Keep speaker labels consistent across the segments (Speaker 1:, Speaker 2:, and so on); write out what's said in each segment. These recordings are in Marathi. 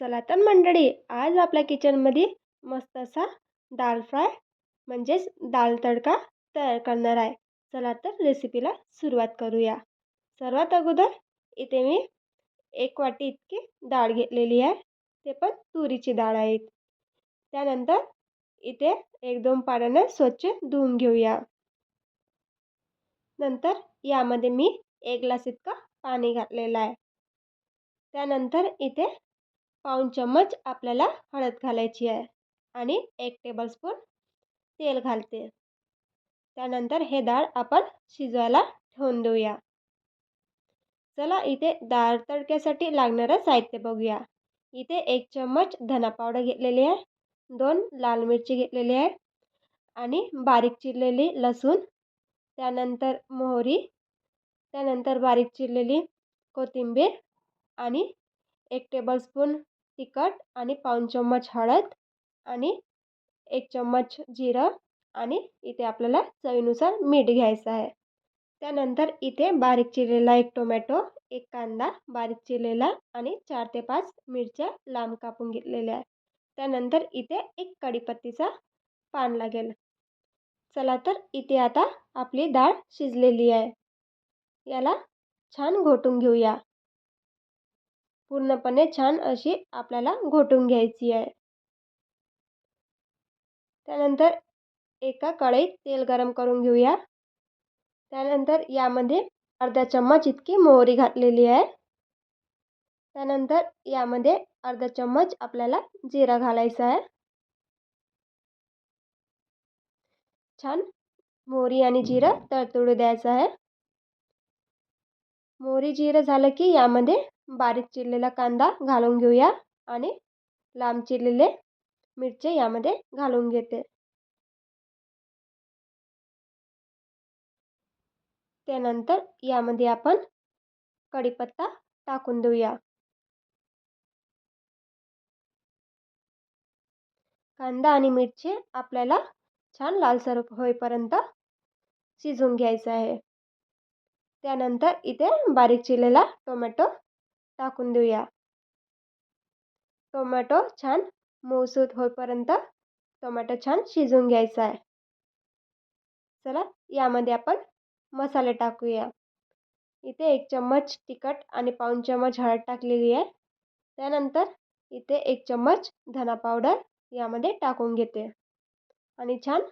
Speaker 1: चला तर मंडळी आज आपल्या किचनमध्ये मस्त असा दाल फ्राय म्हणजेच दाल तडका तयार करणार आहे. चला तर रेसिपीला सुरुवात करूया. सर्वात अगोदर इथे मी एक वाटी इतकी डाळ घेतलेली आहे. ते पण तुरीची डाळ आहे. त्यानंतर इथे एक दोन पाण्यानं स्वच्छ धुवून घेऊया. नंतर यामध्ये मी एक ग्लास इतकं पाणी घातलेलं आहे. त्यानंतर इथे पाऊण चम्मच आपल्याला हळद घालायची आहे आणि एक टेबलस्पून तेल घालते. त्यानंतर हे डाळ आपण शिजवायला ठेवून देऊया. चला इथे डाळ तडक्यासाठी लागणारं साहित्य बघूया. इथे एक चम्मच धना पावडर घेतलेली आहे दोन लाल मिरची घेतलेली आहे आणि बारीक चिरलेली लसूण त्यानंतर मोहरी त्यानंतर बारीक चिरलेली कोथिंबीर आणि एक टेबलस्पून तिखट आणि पाऊण चम्मच हळद आणि एक चम्मच जिरं आणि इथे आपल्याला चवीनुसार मीठ घ्यायचं आहे. त्यानंतर इथे बारीक चिरलेला एक टोमॅटो एक कांदा बारीक चिरलेला आणि चार ते पाच मिरच्या लांब कापून घेतलेल्या आहे त्यानंतर इथे एक कढीपत्तीचा पान लागेल. चला तर इथे आता आपली डाळ शिजलेली आहे. याला छान घोटून घेऊया. पूर्णपणे छान अशी आपल्याला घोटून घ्यायची आहे. त्यानंतर एका कढईत तेल गरम करून घेऊया. त्यानंतर यामध्ये अर्धा चम्मच इतकी मोहरी घातलेली आहे. त्यानंतर यामध्ये अर्धा चम्मच आपल्याला जिरा घालायचा आहे. छान मोहरी आणि जिरं तडतडू द्यायचं आहे. मोहरी जिरं झालं की यामध्ये बारीक चिरलेला कांदा घालून घेऊया आणि लांब चिरलेले मिरचे यामध्ये घालून घेते. त्यानंतर यामध्ये आपण कढीपत्ता टाकून देऊया. कांदा आणि मिरची आपल्याला छान लालसर होईपर्यंत शिजवून घ्यायचं आहे. त्यानंतर इथे बारीक चिरलेला टोमॅटो टाकून देऊया. टोमॅटो छान मऊसूत होईपर्यंत टोमॅटो छान शिजून घ्यायचा आहे. चला यामध्ये आपण मसाले टाकूया. इथे एक चम्मच तिखट आणि पाऊण चम्मच हळद टाकलेली आहे. त्यानंतर इथे एक चम्मच धना पावडर यामध्ये टाकून घेते. आणि छान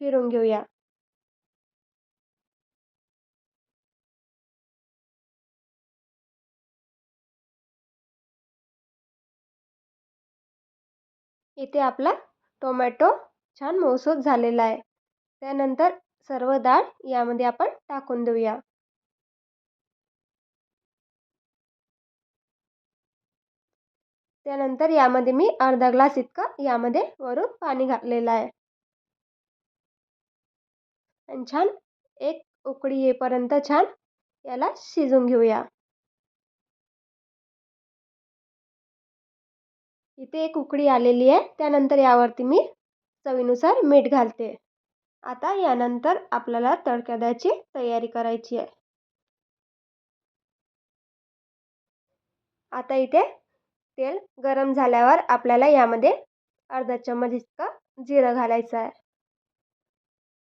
Speaker 1: फिरून घेऊया. इथे आपला टोमॅटो छान मऊसूत झालेला आहे. त्यानंतर सर्व डाळ यामध्ये आपण टाकून देऊया. त्यानंतर यामध्ये मी अर्धा ग्लास इतकं यामध्ये वरून पाणी घातलेलं आहे. आणि छान एक उकळी येईपर्यंत छान याला शिजून घेऊया. इथे एक उकळी आलेली आहे. त्यानंतर यावरती मी चवीनुसार मीठ घालते. आता यानंतर आपल्याला तडका द्यायची तयारी करायची आहे. आता इथे तेल गरम झाल्यावर आपल्याला यामध्ये अर्धा चम्मच इतकं जिरं घालायचं आहे.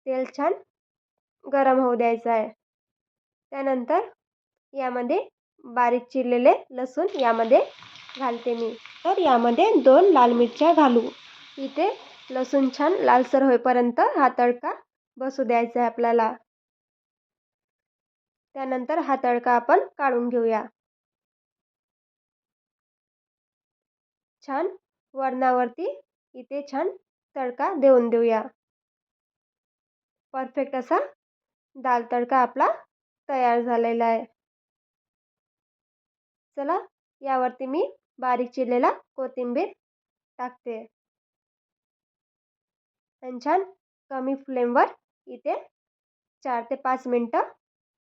Speaker 1: तेल छान गरम होऊ द्यायचं आहे. त्यानंतर यामध्ये बारीक चिरलेले लसूण यामध्ये घालते मी. तर यामध्ये दोन लाल मिरच्या घालू. इथे लसूण छान लालसर होईपर्यंत हा तडका बसू द्यायचा आहे आपल्याला. त्यानंतर हा तडका आपण काढून घेऊया. छान वरणावरती इथे छान तडका देऊन देऊया. परफेक्ट असा दाल तडका आपला तयार झालेला आहे. चला यावरती मी बारीक चिरलेला कोथिंबीर टाकते. आणि छान कमी फ्लेमवर इथे चार ते पाच मिनटं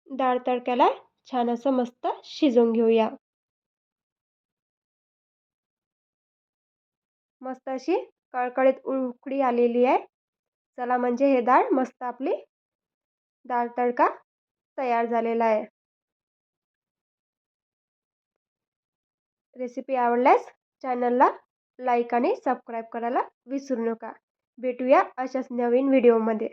Speaker 1: डाळ तडक्याला छान असं मस्त शिजवून घेऊया. मस्त अशी कळकळीत उकडी आलेली आहे. चला म्हणजे हे डाळ मस्त आपली डाळ तडका तयार झालेला आहे. रेसिपी आवडल्यास चॅनलला लाईक आणि सबस्क्राईब करायला विसरू नका. भेटूया अशाच नवीन व्हिडिओमध्ये